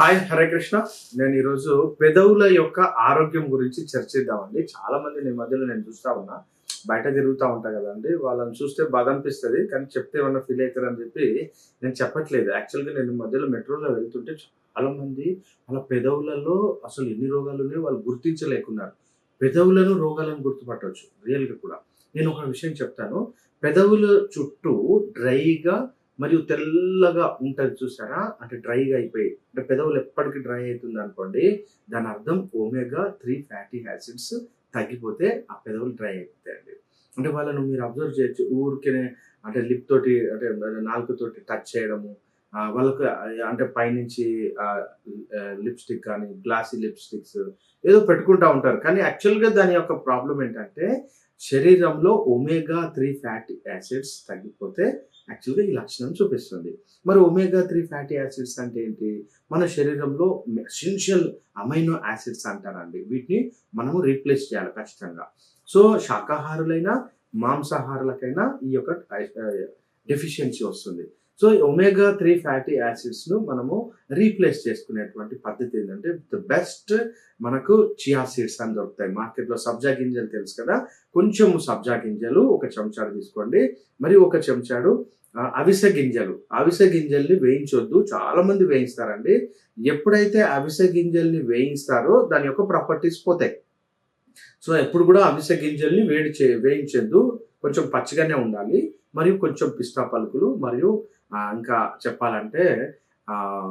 Hi Hare Krishna. నేను ఈరోజు పెదవుల యొక్క ఆరోగ్యం గురించి చర్చిద్దామండి. చాలా మంది ఈ మధ్యలో నేను చూస్తా ఉన్నా. బయట తిరుగుతూ ఉంటా కదండి. వాళ్ళని చూస్తే బాధ అనిపిస్తుంది కానీ చెప్తే ఏమన్నా ఫీల్ అవుతారని చెప్పి నేను చెప్పట్లేదు. యాక్చువల్గా నేను ఈ మధ్యలో మెట్రోలో వెళ్తుంటే చాలా మంది వాళ్ళ పెదవులలో అసలు ఎన్ని రోగాలు ఉన్నాయో వాళ్ళు గుర్తించలేకున్నారు. పెదవులను రోగాలను గుర్తుపట్టవచ్చు రియల్గా కూడా. నేను ఒక విషయం చెప్తాను. పెదవుల చుట్టూ డ్రైగా మరియు తెల్లగా ఉంటుంది చూసారా? అంటే డ్రైగా అయిపోయి అంటే పెదవులు ఎప్పటికీ డ్రై అవుతుంది అనుకోండి దాని అర్థం ఓమేగా త్రీ ఫ్యాటీ యాసిడ్స్ తగ్గిపోతే ఆ పెదవులు డ్రై అయిపోతాయండి. అంటే వాళ్ళను మీరు అబ్జర్వ్ చేయొచ్చు. ఊరికే అంటే లిప్ తోటి అంటే నాలుగుతోటి టచ్ చేయడము వాళ్ళకు అంటే పైనుంచి లిప్స్టిక్ కానీ గ్లాసీ లిప్స్టిక్స్ ఏదో పెట్టుకుంటూ ఉంటారు. కానీ యాక్చువల్గా దాని యొక్క ప్రాబ్లం ఏంటంటే శరీరంలో ఒమేగా త్రీ ఫ్యాటీ యాసిడ్స్ తగ్గిపోతే యాక్చువల్గా ఈ లక్షణం చూపిస్తుంది. మరి ఒమేగా త్రీ ఫ్యాటీ యాసిడ్స్ అంటే ఏంటి? మన శరీరంలో ఎసెన్షియల్ అమైనో యాసిడ్స్ అంటారండి. వీటిని మనము రీప్లేస్ చేయాలి ఖచ్చితంగా. సో శాకాహారులైనా మాంసాహారులకైనా ఈ యొక్క డెఫిషియన్సీ వస్తుంది. సో ఒమేగా త్రీ ఫ్యాటీ యాసిడ్స్ను మనము రీప్లేస్ చేసుకునేటువంటి పద్ధతి ఏంటంటే ద బెస్ట్ మనకు చియా సీడ్స్ అని దొరుకుతాయి. మార్కెట్లో సబ్జా గింజలు తెలుసు కదా? కొంచెం సబ్జా గింజలు ఒక చెంచాడు తీసుకోండి. మరి ఒక చెంచాడు అవిసె గింజలు. అవిసె గింజల్ని వేయించొద్దు. చాలా మంది వేయిస్తారండి. ఎప్పుడైతే అవిసె గింజల్ని వేయిస్తారో దాని యొక్క ప్రాపర్టీస్ పోతాయి. సో ఎప్పుడు కూడా అవిసె గింజల్ని వేడి చే వేయించొద్దు. కొంచెం పచ్చిగానే ఉండాలి. మరియు కొంచెం పిస్తా పలుకులు మరియు ఇంకా చెప్పాలంటే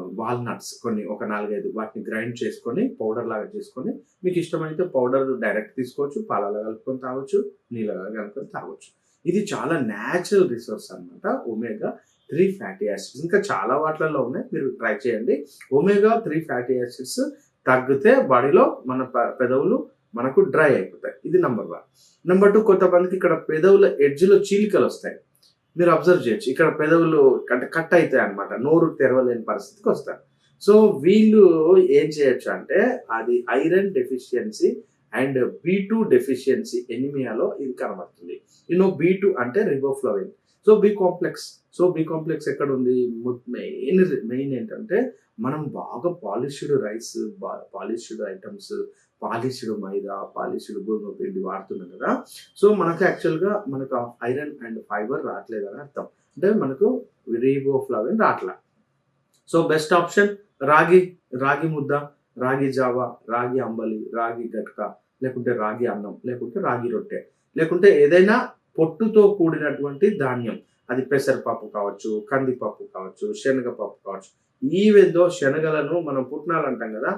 వాల్నట్స్ కొన్ని ఒక నాలుగైదు వాటిని గ్రైండ్ చేసుకొని పౌడర్ లాగా చేసుకొని మీకు ఇష్టమైతే పౌడర్ డైరెక్ట్ తీసుకోవచ్చు పాలలో కలుపుకొని తాగొచ్చు నీళ్ళగా కలుపుకొని తాగొచ్చు. ఇది చాలా న్యాచురల్ రిసోర్స్ అనమాట ఒమేగా త్రీ ఫ్యాటీ యాసిడ్స్ ఇంకా చాలా వాటిలలో ఉన్నాయి. మీరు ట్రై చేయండి. ఒమేగా త్రీ ఫ్యాటీ యాసిడ్స్ తగ్గితే బాడీలో మన ప- పెదవులు మనకు డ్రై అయిపోతాయి. ఇది నెంబర్ వన్ నెంబర్ టూ కొంతమందికి ఇక్కడ పెదవుల ఎడ్జ్లో చీలికలు వస్తాయి. మీరు అబ్జర్వ్ చేయొచ్చు. ఇక్కడ పెదవులు అంటే కట్ అవుతాయి అనమాట నోరు తెరవలేని పరిస్థితికి వస్తారు. సో వీళ్ళు ఏం చేయొచ్చు అంటే అది iron deficiency and B two deficiency ఎనిమియాలో ఇది కనబడుతుంది. యూనో బీ టూ అంటే riboflavin. So B complex. So B complex ఎక్కడ ఉంది మెయిన్ మెయిన్ ఏంటంటే మనం బాగా polished rice polished items polished maida polished గోధుమ పిండి వాడుతున్నాం కదా. సో మనకు యాక్చువల్గా మనకు ఐరన్ అండ్ ఫైబర్ రావట్లేదని అర్థం. అంటే మనకు రీబోఫ్లవిన్ రావట్లే. సో బెస్ట్ ఆప్షన్ రాగి రాగి ముద్ద రాగి జావా రాగి అంబలి రాగి గట్క లేకుంటే రాగి అన్నం లేకుంటే రాగి రొట్టె లేకుంటే ఏదైనా పొట్టుతో కూడినటువంటి ధాన్యం. అది పెసరపప్పు కావచ్చు కందిపప్పు కావచ్చు శనగపప్పు కావచ్చు. ఈవెందో శనగలను మనం పుట్నాలు అంటాం కదా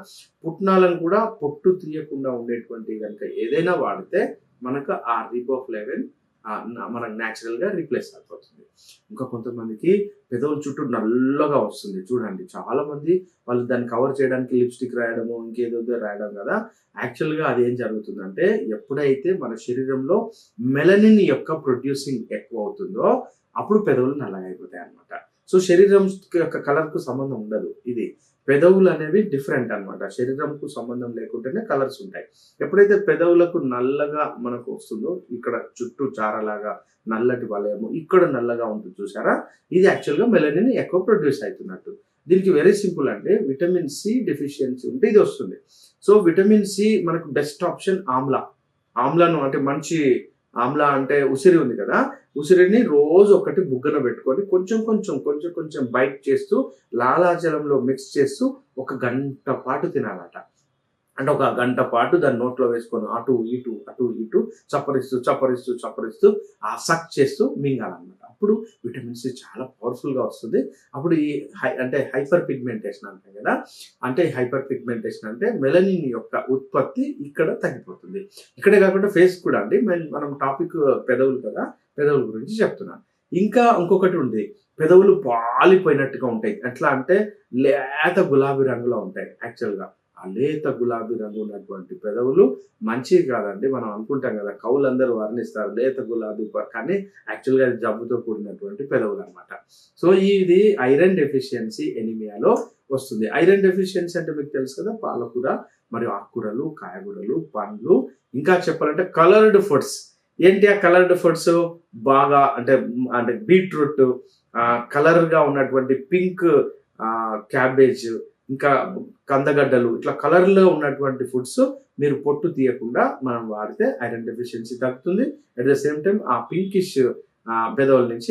పుట్నాలను కూడా పొట్టు తీయకుండా ఉండేటువంటి కనుక ఏదైనా వాడితే మనకు ఆ రిబోఫ్లేవిన్ మనకు న్యాచురల్గా రీప్లేస్ అయిపోతుంది. ఇంకా కొంతమందికి పెదవుల చుట్టూ నల్లగా వస్తుంది. చూడండి చాలామంది వాళ్ళు దాన్ని కవర్ చేయడానికి లిప్స్టిక్ రాయడము ఇంకేదో రాయడం కదా. యాక్చువల్గా అది ఏం జరుగుతుందంటే ఎప్పుడైతే మన శరీరంలో మెలనిన్ యొక్క ప్రొడ్యూసింగ్ ఎక్కువ అవుతుందో అప్పుడు పెదవులు నల్లగా అయిపోతాయి అనమాట సో శరీరం యొక్క కలర్కు సంబంధం ఉండదు. ఇది పెదవులు అనేవి డిఫరెంట్ అనమాట శరీరంకు సంబంధం లేకుంటేనే కలర్స్ ఉంటాయి. ఎప్పుడైతే పెదవులకు నల్లగా మనకు వస్తుందో ఇక్కడ చుట్టూ చారలాగా నల్లటి వలయము ఇక్కడ నల్లగా ఉంటుంది చూసారా? ఇది యాక్చువల్గా మెలనిన్ ఎక్కువ ప్రొడ్యూస్ అవుతున్నట్టు. దీనికి వెరీ సింపుల్ అంటే విటమిన్ సి డెఫిషియన్సీ ఉంటే ఇది వస్తుంది. సో విటమిన్ సి మనకు బెస్ట్ ఆప్షన్ ఆమ్లా. ఆమ్లాను అంటే మంచి ఆమ్లా అంటే ఉసిరి ఉంది కదా ఉసిరిని రోజు ఒకటి బుగ్గన పెట్టుకొని కొంచెం కొంచెం కొంచెం కొంచెం బైట్ చేస్తూ లాలాజలంలో మిక్స్ చేస్తూ ఒక గంట పాటు తినాలట. అంటే ఒక గంట పాటు దాన్ని నోట్లో వేసుకొని అటు ఇటు అటు ఇటు చప్పరిస్తూ చప్పరిస్తూ చప్పరిస్తూ ఆ సక్ చేస్తూ మింగాలన్నమాట. అప్పుడు విటమిన్ సి చాలా పవర్ఫుల్గా వస్తుంది. అప్పుడు ఈ హై అంటే హైపర్ పిగ్మెంటేషన్ అంటాం కదా అంటే హైపర్ పిగ్మెంటేషన్ అంటే మెలనిన్ యొక్క ఉత్పత్తి ఇక్కడ తగ్గిపోతుంది. ఇక్కడే కాకుండా ఫేస్ కూడా అండి మనం టాపిక్ పెదవులు కదా పెదవుల గురించి చెప్తున్నాను ఇంకా ఇంకొకటి ఉంది పెదవులు పాలిపోయినట్టుగా ఉంటాయి. ఎట్లా అంటే లేత గులాబీ రంగులో ఉంటాయి యాక్చువల్గా ఆ లేత గులాబీ రంగు ఉన్నటువంటి పెదవులు మంచివి కాదండి. మనం అనుకుంటాం కదా కవులందరూ వర్ణిస్తారు లేత గులాబీ కానీ యాక్చువల్గా అది జబ్బుతో కూడినటువంటి పెదవులు అనమాట సో ఇది ఐరన్ డెఫిషియన్సీ ఎనిమియాలో వస్తుంది. ఐరన్ డెఫిషియన్సీ అంటే మీకు తెలుసు కదా పాలకూర మరియు ఆకుకూరలు కాయగూరలు పండ్లు ఇంకా చెప్పాలంటే కలర్డ్ ఫుడ్స్. ఏంటి ఆ కలర్డ్ ఫుడ్స్? బాగా అంటే అంటే బీట్రూట్ కలర్గా ఉన్నటువంటి పింక్ క్యాబేజ్ ఇంకా కందగడ్డలు ఇట్లా కలర్లో ఉన్నటువంటి ఫుడ్స్ మీరు పొట్టు తీయకుండా మనం వాడితే ఐరన్ డెఫిషియన్సీ తగ్గుతుంది. అట్ ద సేమ్ టైం ఆ పింకిష్ పెదవుల నుంచి